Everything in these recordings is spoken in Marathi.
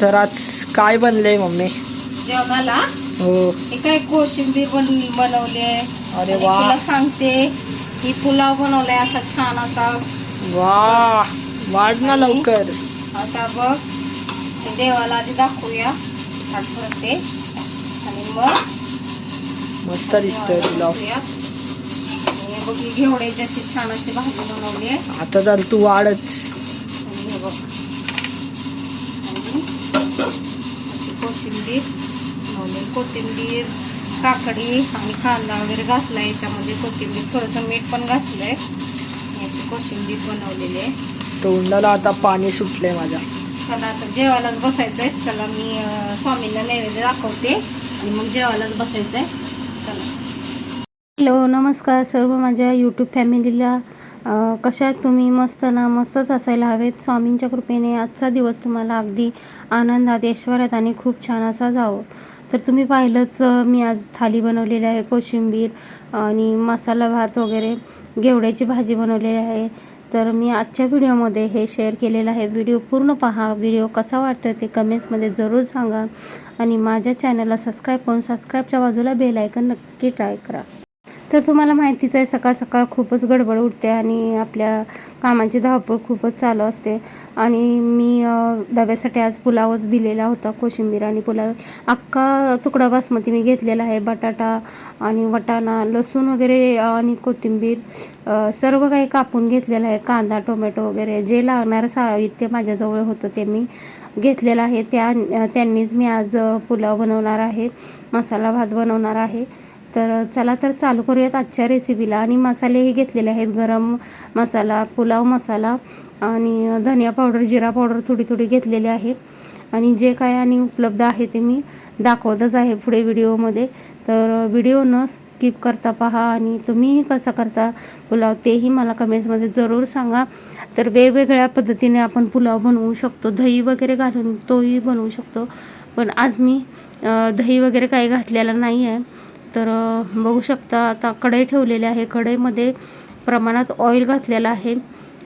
तर आज काय बनलंय मम्मी? जेवणाला? हो. काय कोशिंबीर बन बनवले अरे वा. तुला सांगते ही पुलाव बनवलाय असा छान असा. वा. वाढ ना लवकर. आता बघ देवाला आधी दाखवूया. भरते आणि मग मस्त दिसतोय हे बघ घेवड्याची अशी छान अशी भाजी बनवली आहे. आता तर तू वाढच आणि हे बघ आणि अशी बनवली कोथिंबीर काकडी आणि कांदा वगैरे घातला याच्यामध्ये कोथिंबीर थोडंसं मीठ पण घातलंय. आणि अशी कोशिंबीर बनवलेली आहे. तोंडाला आता पाणी सुटलंय माझ्या. चला आता जेवायलाच बसायचंय. चला मी स्वामींना नैवेद्य दाखवते. आणि मग जेवायलाच बसायचंय. चला हॅलो नमस्कार सर्व माझ्या यूट्यूब फॅमिलीला. कशा तुम्ही? मस्त ना? मस्तच असायला हवेत. स्वामींच्या कृपेने आजचा दिवस तुम्हाला अगदी आनंदात ऐश्वर्यात आणि खूप छान असा जावं. तर तुम्ही पाहिलंच मी आज थाली बनवलेली आहे कोशिंबीर आणि मसाला भात वगैरे घेवड्याची भाजी बनवलेली आहे. तर मी आजच्या व्हिडिओमध्ये हे शेअर केलेलं आहे. व्हिडिओ पूर्ण पहा. व्हिडिओ कसा वाटतो ते कमेंट्समध्ये जरूर सांगा. आणि माझ्या चॅनलला सबस्क्राईब करून सबस्क्राईबच्या बाजूला बेल आयकन नक्की ट्राय करा. तर तुम्हाला माहितीच आहे सकाळ सकाळ खूपच गडबड उठते आणि आपल्या कामाची धावपळ खूपच चालू असते. आणि मी डब्यासाठी आज पुलावच दिलेला होता कोशिंबीर आणि पुलाव. अख्खा तुकडा बासमती मी घेतलेला आहे बटाटा आणि वटाणा लसूण वगैरे आणि कोथिंबीर सर्व काही कापून घेतलेलं आहे कांदा टोमॅटो वगैरे. जे लागणारं साहित्य माझ्याजवळ होतं ते मी घेतलेलं आहे. त्या त्यांनीच मी आज पुलाव बनवणार आहे मसाला भात बनवणार आहे. तर चला तर चालू करूयात आजच्या रेसिपीला आणि मसालेही घेतलेले आहेत. गरम मसाला पुलाव मसाला आणि धनिया पावडर जिरा पावडर थोडी थोडी घेतलेली आहे. आणि जे काय आणि उपलब्ध आहे ते मी दाखवतच आहे पुढे व्हिडिओमध्ये. तर व्हिडिओ न स्किप करता पहा आणि तुम्हीही कसा करता पुलाव तेही मला कमेंट्समध्ये जरूर सांगा. तर वेगवेगळ्या पद्धतीने आपण पुलाव बनवू शकतो. दही वगैरे घालून तोही बनवू शकतो. पण आज मी दही वगैरे काही घातलेला नाही आहे तर बघू शकता आता कढई ठेवलेली आहे. कढईमध्ये प्रमाणात ऑइल घातलेलं आहे.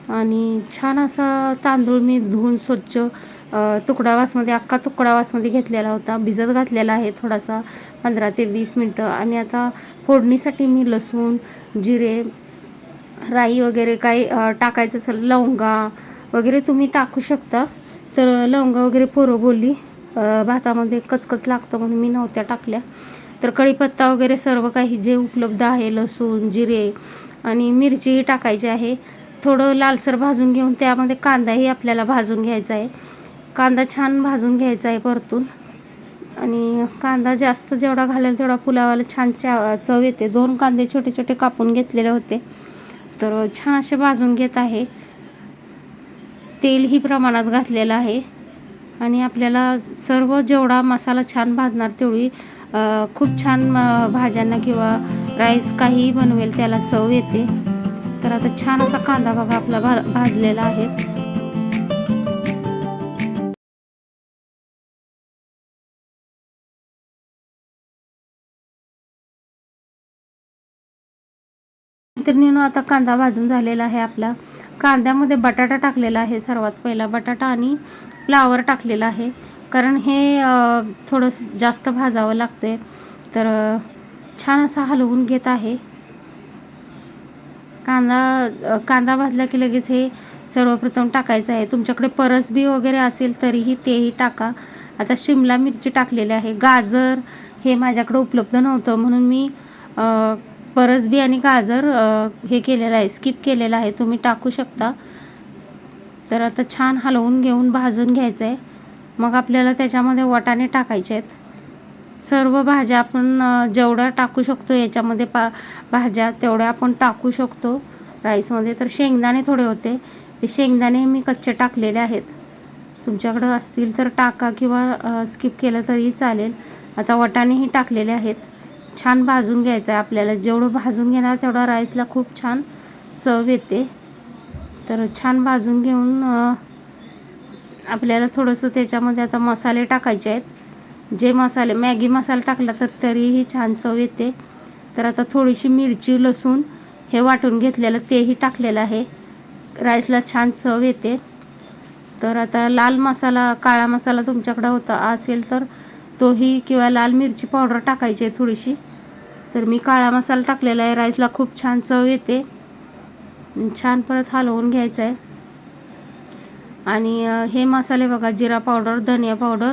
आणि छान असा तांदूळ मी धुवून स्वच्छ तुकडावासमध्ये तुकडा वासमध्ये अख्खा तुकडा वासमध्ये घेतलेला होता. भिजत घातलेला आहे थोडासा पंधरा ते वीस मिनटं. आणि आता फोडणीसाठी मी लसूण जिरे राई वगैरे काही टाकायचं असेल लवंगा वगैरे तुम्ही टाकू शकता. तर लवंगा वगैरे पोरं बोलली. भातामध्ये कचकच लागतं म्हणून मी नव्हत्या टाकल्या. तर कढीपत्ता वगैरे सर्व काही जे उपलब्ध आहे लसूण जिरे आणि मिरचीही टाकायची आहे. थोडं लालसर भाजून घेऊन त्यामध्ये कांदाही आपल्याला भाजून घ्यायचा आहे. कांदा छान भाजून घ्यायचा आहे परतून. आणि कांदा जास्त जेवढा घालेल तेवढा पुलावाला छान चा चव येते. दोन कांदे छोटे छोटे कापून घेतलेले होते. तर छान असे भाजून घेत आहे. तेलही प्रमाणात घातलेलं आहे. आणि आपल्याला सर्व जेवढा मसाला छान भाजणार तेवढी खूप छान भाज्यांना किंवा राईस काहीही बनवेल त्याला चव येते. तर आता छान असा कांदा बघा आपला भा भाजलेला आहे. तर नेणू आता कांदा भाजून झालेला आहे आपला. कांद्यामध्ये बटाटा टाकलेला आहे सर्वात पहिला. बटाटा आणि फ्लावर टाकलेला आहे. कारण हे थोडंसं जास्त भाजावं लागते तर छान असा हलवून घेत आहे. कांदा कांदा भाजला की लगेच हे सर्वप्रथम टाकायचं आहे. तुमच्याकडे परसबी वगैरे असेल तरीही तेही टाका. आता शिमला मिरची टाकलेली आहे. गाजर हे माझ्याकडे उपलब्ध नव्हतं. म्हणून मी परसबी आणि गाजर हे केलेलं आहे. स्किप केलेलं आहे. तुम्ही टाकू शकता. तर आता छान हलवून घेऊन भाजून घ्यायचं आहे मग आपल्याला त्याच्यामध्ये वाटाणे टाकायचे आहेत. सर्व भाज्या आपण जेवढ्या टाकू शकतो याच्यामध्ये पा भाज्या तेवढ्या आपण टाकू शकतो. राईसमध्ये तर शेंगदाणे थोडे होते. ते शेंगदाणे मी कच्चे टाकलेले आहेत. तुमच्याकडं असतील तर टाका किंवा स्किप केलं तरी चालेल. आता वटाणेही टाकलेले आहेत. छान भाजून घ्यायचं आहे आपल्याला. जेवढं भाजून घेणार तेवढा राईसला खूप छान चव येते. तर छान भाजून घेऊन आपल्याला थोडंसं त्याच्यामध्ये आता मसाले टाकायचे आहेत. जे मसाले मॅगी मसाला टाकला तर तरीही छान चव येते. तर आता थोडीशी मिरची लसूण हे वाटून घेतलेलं तेही टाकलेलं आहे. राईसला छान चव येते. तर आता लाल मसाला काळा मसाला तुमच्याकडं होता असेल तर तोही किंवा लाल मिरची पावडर टाकायची आहे थोडीशी. तर मी काळा मसाला टाकलेला आहे. राईसला खूप छान चव येते. छान परत हलवून घ्यायचं आहे. आणि हे मसाले बघा जिरा पावडर धनिया पावडर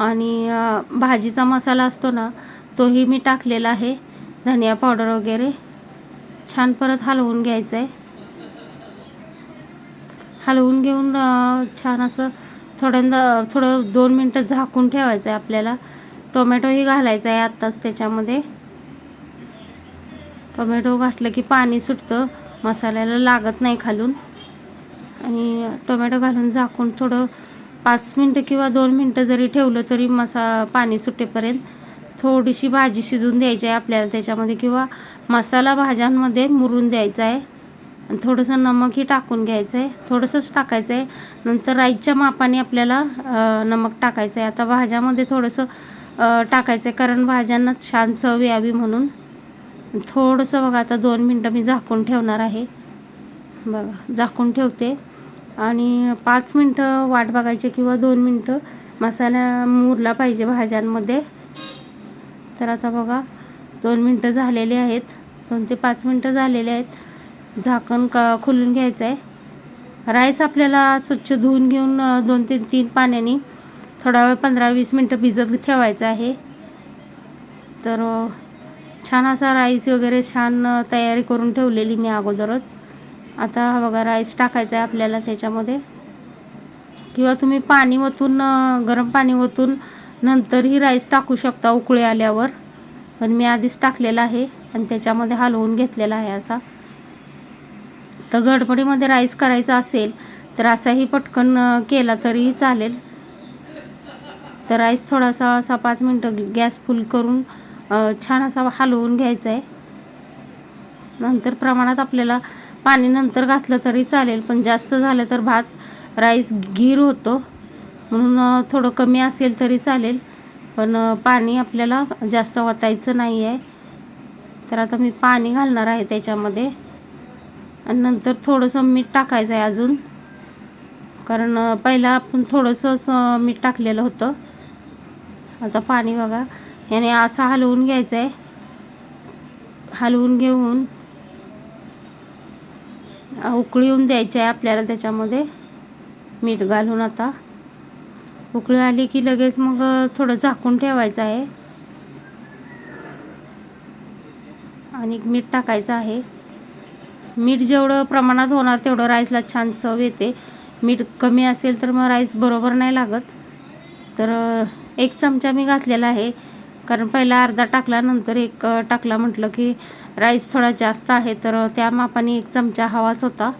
आणि भाजीचा मसाला असतो ना तोही मी टाकलेला आहे. धनिया पावडर वगैरे. छान परत हलवून घ्यायचं आहे हलवून घेऊन छान असं थोड्यांदा थोडं दोन मिनटं झाकून ठेवायचं आहे आपल्याला. टोमॅटोही घालायचा आहे आत्ताच त्याच्यामध्ये. टोमॅटो घातलं की पाणी सुटतं. मसाल्याला लागत नाही खालून. आणि टोमॅटो घालून झाकून थोडं पाच मिनटं किंवा दोन मिनटं जरी ठेवलं तरी मसा पाणी सुटेपर्यंत थोडीशी भाजी शिजून द्यायची आहे आपल्याला त्याच्यामध्ये किंवा मसाला भाज्यांमध्ये मुरून द्यायचा आहे. आणि थोडंसं नमकही टाकून घ्यायचं आहे थोडंसंच टाकायचं आहे नंतर राईच्या मापाने आपल्याला नमक टाकायचं आहे आता भाज्यामध्ये थोडंसं टाकायचं आहे कारण भाज्यांना छान चव यावी म्हणून. थोडंसं बघा आता दोन मिनटं मी झाकून ठेवणार आहे. बघा झाकून ठेवते. आणि पाच मिनटं वाट बघायची किंवा दोन मिनटं मसाला मुरला पाहिजे भाज्यांमध्ये. तर आता बघा दोन मिनटं झालेले आहेत. दोन ते पाच मिनटं झालेले आहेत. झाकण का खोलून घ्यायचं आहे राईस आपल्याला स्वच्छ धुवून घेऊन दोन ते तीन पाण्याने थोडा वेळ पंधरा वीस मिनटं भिजत ठेवायचं आहे. तर छान असा राईस वगैरे छान तयारी करून ठेवलेली मी अगोदरच. आता हा बघा राईस टाकायचा आहे आपल्याला त्याच्यामध्ये. किंवा तुम्ही पाणी ओतून गरम पाणी ओतून नंतरही राईस टाकू शकता उकळी आल्यावर. पण मी आधीच टाकलेला आहे आणि त्याच्यामध्ये हलवून घेतलेला आहे असा. तर गडबडीमध्ये राईस करायचा असेल तर असाही पटकन केला तरीही चालेल. तर राईस थोडासा असा पाच मिनटं गॅस फुल करून छान असा हलवून घ्यायचा आहे. नंतर प्रमाणात आपल्याला पाणी नंतर घातलं तरी चालेल पण जास्त झालं तर भात राईस गीर होतो. म्हणून थोडं कमी असेल तरी चालेल पण पाणी आपल्याला जास्त ओतायचं नाही आहे तर आता मी पाणी घालणार आहे त्याच्यामध्ये. आणि नंतर थोडंसं मीठ टाकायचं आहे अजून. कारण पहिला आपण थोडंसंच मीठ टाकलेलं होतं. आता पाणी बघा. याने असं हलवून घ्यायचं आहे हलवून घेऊन अ, उकळी येऊन द्यायची आहे आपल्याला त्याच्यामध्ये. मीठ घालून आता. उकळी आली की लगेच मग थोडं झाकून ठेवायचं आहे. आणि मीठ टाकायचं आहे. मीठ जेवढं प्रमाणात होणार तेवढं राईसला छान चव येते. मीठ कमी असेल तर मग राईस बरोबर नाही लागत. तर एक चमचा मी घातलेला आहे. कारण पहिला अर्धा टाकला नंतर एक टाकला म्हटलं की राईस थोडा जास्त आहे तर त्या मापाने एक चमचा हवाच होता.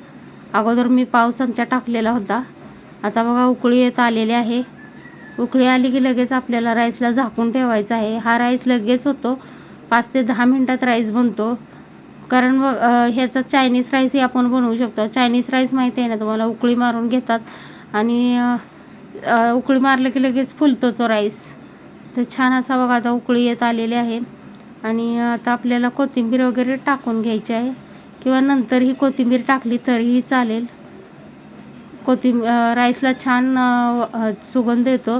अगोदर मी पाव चमचा टाकलेला होता. आता बघा उकळी येत आलेली आहे. उकळी आली की लगेच आपल्याला राईसला झाकून ठेवायचा आहे. हा राईस लगेच होतो. पाच ते दहा मिनटात राईस बनतो. कारण मग ह्याचा चायनीज राईसही आपण बनवू शकतो. चायनीज राईस माहिती आहे ना तुम्हाला? उकळी मारून घेतात. आणि उकळी मारलं की लगेच फुलतो तो राईस. तर छान असा बघा आता उकळी येत आलेली आहे. आणि आता आपल्याला कोथिंबीर वगैरे टाकून घ्यायची आहे. किंवा नंतर ही कोथिंबीर टाकली तरीही चालेल. कोथिंब राईसला छान सुगंध येतो.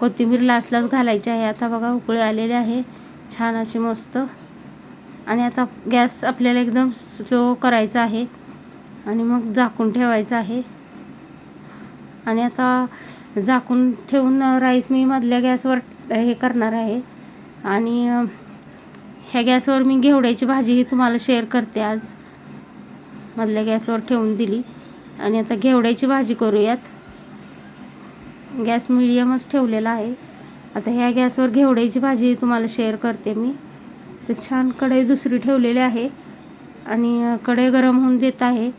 कोथिंबीर लासलाच घालायची आहे. आता बघा उकळी आलेली आहे. छान अशी मस्त. आणि आता गॅस आपल्याला एकदम स्लो करायचा आहे. आणि मग झाकून ठेवायचं आहे. आणि आता झाकून ठेवून राईस मी मधल्या गॅसवर हे करणार आहे. आणि ह्या गॅसवर मी घेवड्याची भाजीही तुम्हाला शेअर करते आज. मधल्या गॅसवर ठेवून दिली. आणि आता घेवड्याची भाजी करूयात. गॅस मिडियमच ठेवलेला आहे. आता ह्या गॅसवर घेवड्याची भाजी तुम्हाला शेअर करते मी. तर छान कढई दुसरी ठेवलेली आहे. आणि कढई गरम होऊन देत आहे.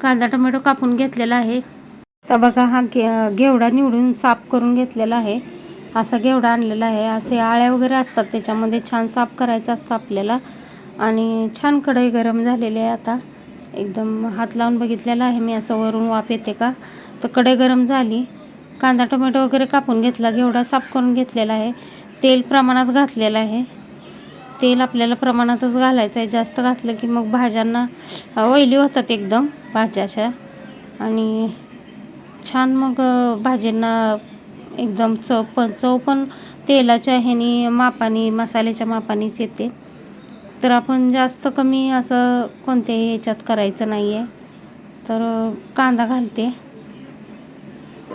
कांदा टोमॅटो कापून घेतलेला आहे. तर बघा हा घेवडा निवडून साफ करून घेतलेला आहे. असा घेवडा आणलेला आहे. असे आळ्या वगैरे असतात त्याच्यामध्ये छान साफ करायचं असतं आपल्याला. आणि छान कढई गरम झालेली आहे आता. एकदम हात लावून बघितलेला आहे मी असं वरून वाफ येते का? तर कढई गरम झाली. कांदा टोमॅटो वगैरे कापून घेतला घेवडा साफ करून घेतलेला आहे. तेल प्रमाणात घातलेलं आहे. तेल आपल्याला प्रमाणातच घालायचं आहे. जास्त घातलं की मग भाज्यांना ऑइली होतात एकदम भाज्या अशा. आणि छान मग भाज्यांना एकदम चव पण चव पण तेलाच्या ह्यानी मापाने मसाल्याच्या मापानेच येते. तर आपण जास्त कमी असं कोणत्याही ह्याच्यात करायचं नाही आहे तर कांदा घालते.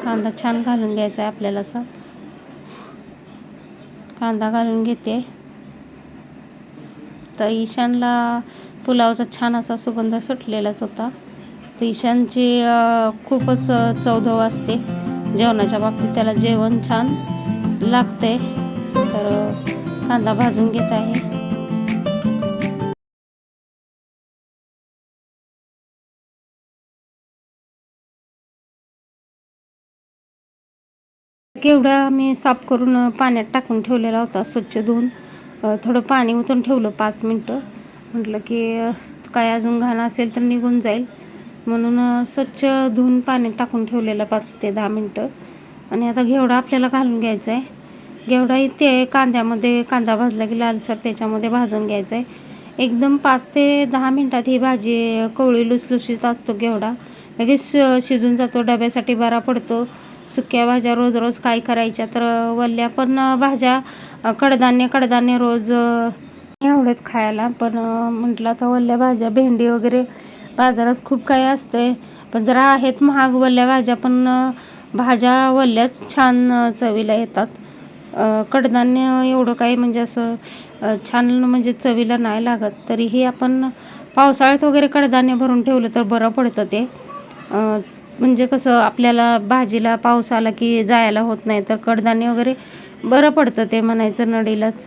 कांदा छान घालून घ्यायचा आहे आपल्याला असा. कांदा घालून घेते. तर ईशानला पुलावचा छान असा सुगंध सुटलेलाच होता. तर ईशानची खूपच चौधव असते. जेवणाच्या बाबतीत त्याला जेवण छान लागते तर कांदा भाजून घेत आहे. केवढा मी साफ करून पाण्यात टाकून ठेवलेला होता स्वच्छ धुवून. थोडं पाणी ओतून ठेवलं पाच मिनटं. म्हटलं की काय अजून घाण असेल तर निघून जाईल. म्हणून स्वच्छ धुवून पाण्यात टाकून ठेवलेलं पाच ते दहा मिनटं. आणि आता घेवडा आपल्याला घालून घ्यायचा आहे घेवडाही ते कांद्यामध्ये कांदा भाजला की लालसर त्याच्यामध्ये भाजून घ्यायचा आहे एकदम पाच ते दहा मिनटात ही भाजी कवळी लुसलुशीत असतो घेवडा. लगेच शिजून जातो डब्यासाठी बरा पडतो. सुक्या भाज्या रोज रोज काय करायच्या तर वल्ल्या पण भाज्या कडधान्य कडधान्य रोज आवडत खायला. पण म्हटलं आता वल्ल्या भाज्या भेंडी वगैरे बाजारात खूप काही असते पण जरा आहेत महाग वल्ल्या भाज्या पण भाज्या वल्ल्याच छान चवीला येतात. कडधान्य एवढं काही म्हणजे असं छान म्हणजे चवीला नाही लागत. तरीही आपण पावसाळ्यात वगैरे कडधान्य भरून ठेवलं तर बरं पडतं ते. म्हणजे कसं आपल्याला भाजीला पाऊस आला की जायला होत नाही तर कडधान्य वगैरे बरं पडतं ते म्हणायचं नडीलाच.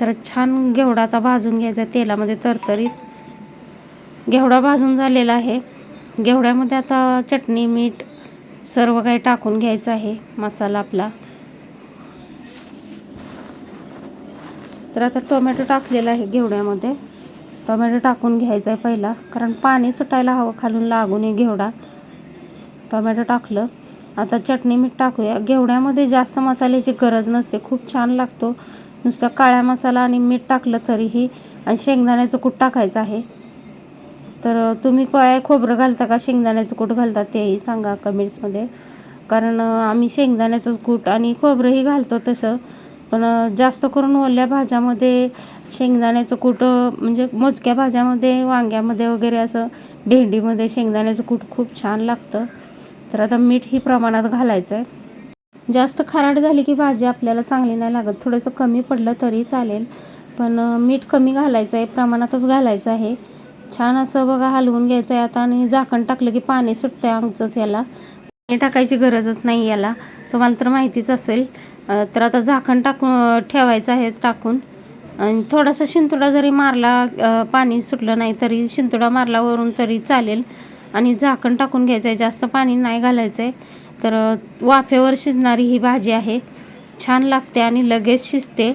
तर छान घेवडा आता भाजून घ्यायचा तेलामध्ये तरतरीत. घेवडा भाजून झालेला आहे. घेवड्यामध्ये आता चटणी मीठ सर्व काही टाकून घ्यायचं आहे मसाला आपला. तर आता टोमॅटो टाकलेला आहे घेवड्यामध्ये. टोमॅटो टाकून घ्यायचा आहे पहिला कारण पाणी सुटायला हवं खालून लागू नये घेवडा. टोमॅटो टाकलं. आता चटणी मीठ टाकूया. घेवड्यामध्ये जास्त मसाल्याची गरज नसते खूप छान लागतो. नुसता काळ्या मसाला आणि मीठ टाकलं तरीही आणि शेंगदाण्याचं कूट टाकायचं आहे. तर तुम्ही काय खोबरं घालता का? शेंगदाण्याचं कूट घालता तेही सांगा कमेंट्समध्ये कारण आम्ही शेंगदाण्याचं कूट आणि खोबरंही घालतो तसं. पण जास्त करून ओल्या भाज्यामध्ये शेंगदाण्याचं कूट म्हणजे मोजक्या भाज्यामध्ये वांग्यामध्ये वगैरे असं भेंडीमध्ये शेंगदाण्याचं कूट खूप छान लागतं. तर आता मीठ ही प्रमाणात घालायचं आहे जास्त खाराट झाली की भाजी आपल्याला चांगली नाही लागत. थोडंसं कमी पडलं तरी चालेल. पण मीठ कमी घालायचं आहे प्रमाणातच घालायचं आहे. छान असं बघा हलवून घ्यायचं आहे आता आणि झाकण टाकलं की पाणी सुटतं आहे आमचंच याला. पाणी टाकायची गरजच नाही याला. तुम्हाला तर माहितीच असेल. तर आता झाकण टाकून ठेवायचं आहे टाकून. आणि थोडासा शिंतोडा जरी मारला पाणी सुटलं नाही तरी शिंतोडा मारला वरून तरी चालेल. आणि झाकण टाकून घ्यायचं आहे जास्त पाणी नाही घालायचं आहे तर वाफेवर शिजणारी ही भाजी आहे. छान लागते आणि लगेच शिजते.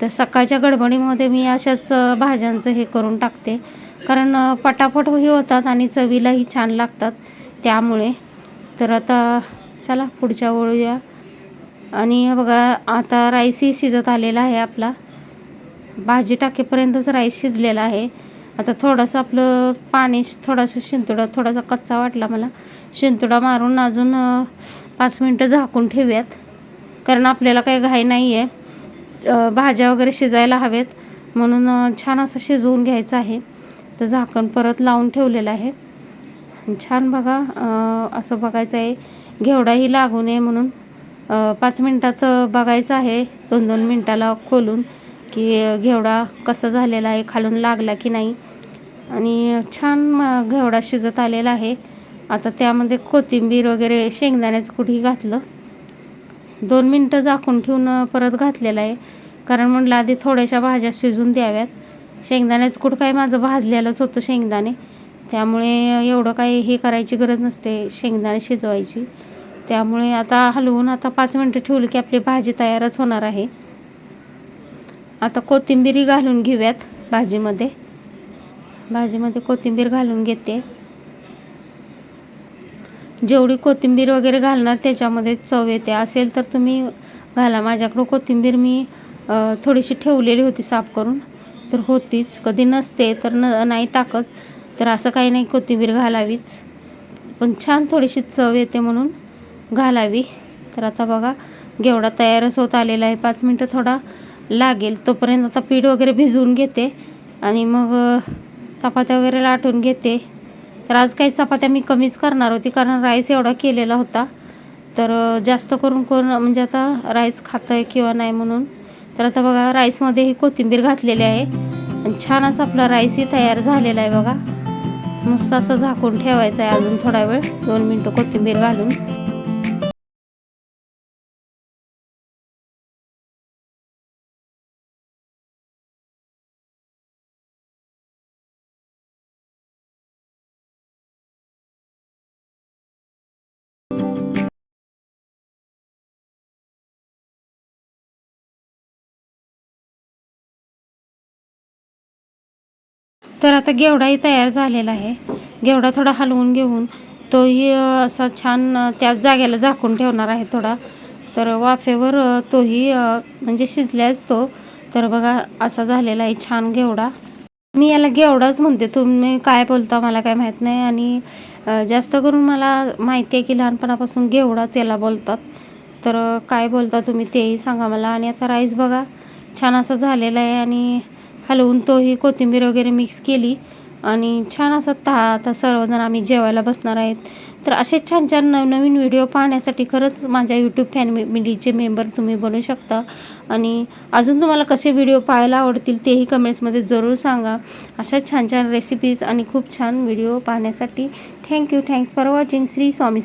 तर सकाळच्या गडबडीमध्ये मी अशाच भाज्यांचं हे करून टाकते. कारण पटापट पटापटही होतात आणि चवीलाही छान लागतात त्यामुळे. तर आता चला पुढच्या वळूया आणि बघा आता राईसही शिजत आलेला आहे आपला. भाजी टाकेपर्यंतच राईस शिजलेला आहे. आता थोडंसं आपलं पाणी थोडंसं शिंतोडा थोडासा कच्चा वाटला मला. शिंतोडा मारून अजून पाच मिनटं झाकून ठेवूयात. कारण आपल्याला काही घाई नाही आहे भाज्या वगैरे शिजायला हवेत. म्हणून छान असं शिजवून घ्यायचं आहे. तर झाकण परत लावून ठेवलेलं आहे. छान बघा असं बघायचं आहे. घेवडाही लागू नये म्हणून पाच मिनटात बघायचं आहे. दोन दोन मिनटाला खोलून की घेवडा कसा झालेला आहे खालून लागला की नाही. आणि छान घेवडा शिजत आलेला आहे. आता त्यामध्ये कोथिंबीर वगैरे शेंगदाण्याचं कुठेही घातलं. दोन मिनटं झाकून ठेवून परत घातलेलं आहे. कारण म्हटलं आधी थोड्याशा भाज्या शिजून द्याव्यात. शेंगदाण्याचं कुठं काय माझं भाजलेलंच होतं शेंगदाणे. त्यामुळे एवढं काही हे करायची गरज नसते शेंगदाणे शिजवायची. त्यामुळे आता हलवून आता पाच मिनटं ठेवली की आपली भाजी तयारच होणार आहे. आता कोथिंबीरही घालून घेऊयात भाजीमध्ये. भाजीमध्ये कोथिंबीर घालून घेते. जेवढी कोथिंबीर वगैरे घालणार त्याच्यामध्ये चव येते. असेल तर तुम्ही घाला. माझ्याकडं कोथिंबीर मी थोडीशी ठेवलेली होती साफ करून. तर होतीच. कधी नसते तर न नाही टाकत. तर असं काही नाही कोथिंबीर घालावीच. पण छान थोडीशी चव येते म्हणून घालावी. तर आता बघा घेवडा तयारच होत आलेला आहे. पाच मिनटं थोडा लागेल. तोपर्यंत आता पीठ वगैरे भिजवून घेते. आणि मग चपात्या वगैरे लाटून घेते. तर आज काही चपात्या मी कमीच करणार होती कारण राईस एवढा केलेला होता. तर जास्त करून कोण म्हणजे आता राईस खातं आहे किंवा नाही म्हणून तर आता बघा राईसमध्ये ही कोथिंबीर घातलेली आहे. आणि छान असा आपला राईसही तयार झालेला आहे बघा. मस्त असं झाकून ठेवायचं आहे अजून थोडा वेळ दोन मिनटं कोथिंबीर घालून. तर आता घेवडाही तयार झालेला आहे. घेवडा थोडा हलवून घेऊन तोही असा छान त्याच जागेला झाकून ठेवणार आहे थोडा. तर वाफेवर तोही म्हणजे शिजल्यास तो तर बघा असा झालेला आहे छान घेवडा मी याला घेवडाच म्हणते. तुम्ही काय बोलता मला काय माहीत नाही. आणि जास्त करून मला माहिती आहे की लहानपणापासून घेवडाच याला बोलतात. तर काय बोलता तुम्ही तेही सांगा मला. आणि आता राईस बघा छान असा झालेला आहे. आणि हलवून तोही कोथिंबीर वगैरे मिक्स केली. आणि छान असं ता आता सर्वजण आम्ही जेवायला बसणार आहेत. तर असे छान छान नवनवीन व्हिडिओ पाहण्यासाठी खरंच माझ्या यूट्यूब फॅमिलीचे मेंबर तुम्ही बनू शकता. आणि अजून तुम्हाला कसे व्हिडिओ पाहायला आवडतील तेही कमेंट्समध्ये जरूर सांगा. अशा छान छान रेसिपीज आणि खूप छान व्हिडिओ पाहण्यासाठी thank you thanks for watching Shri Swami